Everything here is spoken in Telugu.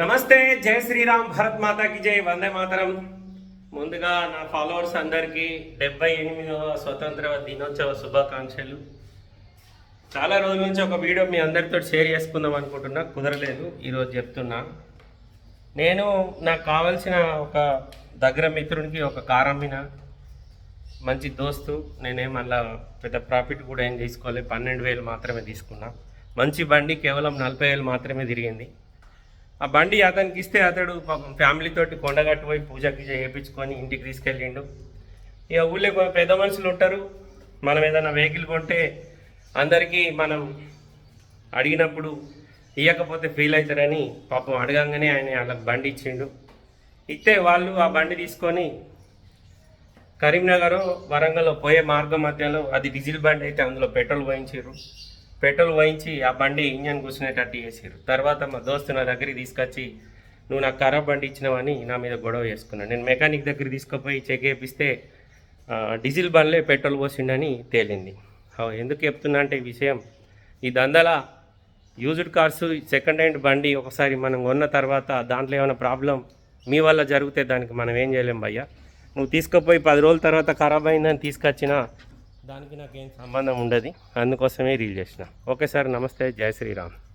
నమస్తే జయ శ్రీరామ్ భరత్ మాతాకి జై వందే మాతరం. ముందుగా నా ఫాలోవర్స్ అందరికీ డెబ్బై ఎనిమిదవ స్వతంత్ర దినోత్సవ శుభాకాంక్షలు. చాలా రోజుల నుంచి ఒక వీడియో మీ అందరితో షేర్ చేసుకుందాం అనుకుంటున్నా కుదరలేదు ఈరోజు చెప్తున్నా. నేను నాకు కావాల్సిన ఒక దగ్గర మిత్రునికి ఒక కార్ అమ్మిన మంచి దోస్తు నేనేం అలా పెద్ద ప్రాఫిట్ కూడా ఏం తీసుకోలేదు పన్నెండు వేలు మాత్రమే తీసుకున్నా. మంచి బండి కేవలం నలభై వేలు మాత్రమే తిరిగింది. ఆ బండి అతనికి ఇస్తే అతడు పాపం ఫ్యామిలీతోటి కొండగట్టు పోయి పూజకి చేయించుకొని ఇంటికి తీసుకెళ్ళిండు. ఇక ఊళ్ళో పెద్ద మనుషులు ఉంటారు. మనం ఏదైనా వెహికల్ కొంటే అందరికీ మనం అడిగినప్పుడు ఇవ్వకపోతే ఫీల్ అవుతారని పాపం అడగంగానే ఆయన వాళ్ళకి బండి ఇచ్చిండు. ఇస్తే వాళ్ళు ఆ బండి తీసుకొని కరీంనగర్ వరంగల్లో పోయే మార్గం మధ్యలో అది డీజిల్ బండి అయితే అందులో పెట్రోల్ పోయించారు పెట్రోల్ పోయించి ఆ బండి ఇంజన్ కూర్చునేటట్టు చేసారు తర్వాత మా దోస్తు నా దగ్గరికి తీసుకొచ్చి నువ్వు నాకు ఖరాబ్ బండి ఇచ్చినావని నా మీద గొడవ చేసుకున్నాను నేను మెకానిక్ దగ్గర తీసుకుపోయి చెక్ చేపిస్తే డీజిల్ బండ్లే పెట్రోల్ పోసిండని తేలింది. ఎందుకు చెప్తున్నా అంటే ఈ విషయం ఈ దందల యూజ్డ్ కార్స్ సెకండ్ హ్యాండ్ బండి ఒకసారి మనం కొన్న తర్వాత దాంట్లో ఏమైనా ప్రాబ్లం మీ వల్ల జరిగితే దానికి మనం ఏం చేయలేం భయ్యా. నువ్వు తీసుకుపోయి పది రోజుల తర్వాత ఖరాబ్ అయిందని తీసుకొచ్చినా దానికి నాకేం సంబంధం ఉండదు. అందుకోసమే రీల్ చేసిన. ఓకే సార్ నమస్తే. జై శ్రీరామ్.